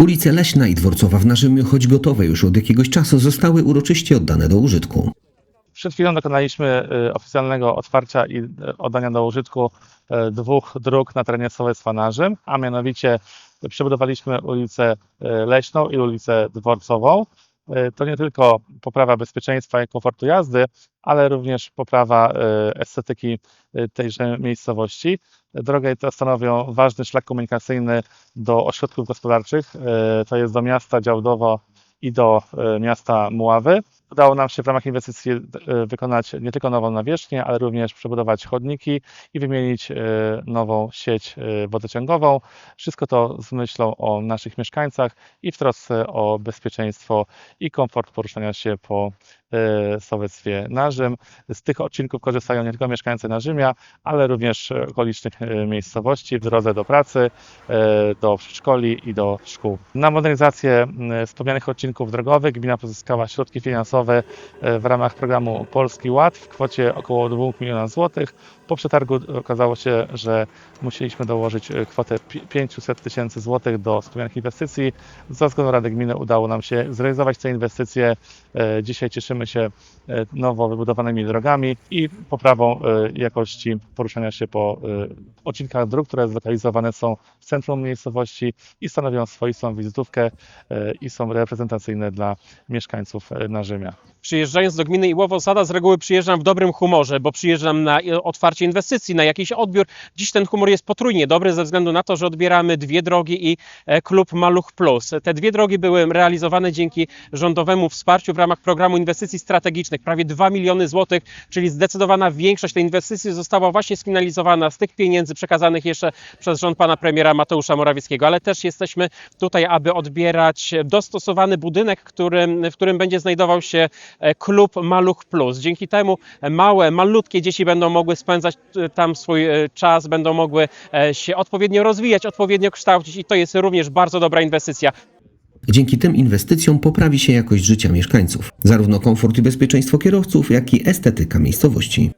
Ulice Leśna i Dworcowa w Narzymiu, choć gotowe już od jakiegoś czasu, zostały uroczyście oddane do użytku. Przed chwilą dokonaliśmy y, oficjalnego otwarcia i y, oddania do użytku y, dwóch dróg na terenie sołectwa Narzym, a mianowicie przebudowaliśmy ulicę Leśną i ulicę Dworcową. Y, To nie tylko poprawa bezpieczeństwa i komfortu jazdy, ale również poprawa y, estetyki y, tejże miejscowości. Drogi te stanowią ważny szlak komunikacyjny do ośrodków gospodarczych, to jest do miasta Działdowo i do miasta Muławy. Udało nam się w ramach inwestycji y, wykonać nie tylko nową nawierzchnię, ale również przebudować chodniki i wymienić y, nową sieć y, wodociągową. Wszystko to z myślą o naszych mieszkańcach i w trosce o bezpieczeństwo i komfort poruszania się po sołectwie Narzym. Z tych odcinków korzystają nie tylko mieszkańcy Narzymia, ale również okolicznych y, miejscowości w drodze do pracy, y, do przedszkoli i do szkół. Na modernizację wspomnianych odcinków drogowych gmina pozyskała środki finansowe w ramach programu Polski Ład w kwocie około 2 milionów złotych. Po przetargu okazało się, że musieliśmy dołożyć kwotę pi- 500 tysięcy złotych do wspomnianych inwestycji. Za zgodą Rady Gminy udało nam się zrealizować te inwestycje. E, Dzisiaj cieszymy się e, nowo wybudowanymi drogami i poprawą e, jakości poruszania się po e, odcinkach dróg, które zlokalizowane są w centrum miejscowości i stanowią swoistą wizytówkę i są reprezentacyjne dla mieszkańców Narzymia. Przyjeżdżając do gminy Iłowo-Sada z reguły przyjeżdżam w dobrym humorze, bo przyjeżdżam na otwarcie inwestycji, na jakiś odbiór. Dziś ten humor jest potrójnie dobry ze względu na to, że odbieramy dwie drogi i klub Maluch Plus. Te dwie drogi były realizowane dzięki rządowemu wsparciu w ramach programu inwestycji strategicznych. Prawie 2 miliony złotych, czyli zdecydowana większość tej inwestycji została właśnie sfinalizowana z tych pieniędzy przekazanych jeszcze przez rząd pana premiera Mateusza Morawieckiego, ale też jesteśmy tutaj, aby odbierać dostosowany budynek, w którym będzie znajdował się e, klub Maluch Plus. Dzięki temu małe, malutkie dzieci będą mogły spędzać e, tam swój e, czas, będą mogły e, się odpowiednio rozwijać, odpowiednio kształcić i to jest również bardzo dobra inwestycja. Dzięki tym inwestycjom poprawi się jakość życia mieszkańców, zarówno komfort i bezpieczeństwo kierowców, jak i estetyka miejscowości.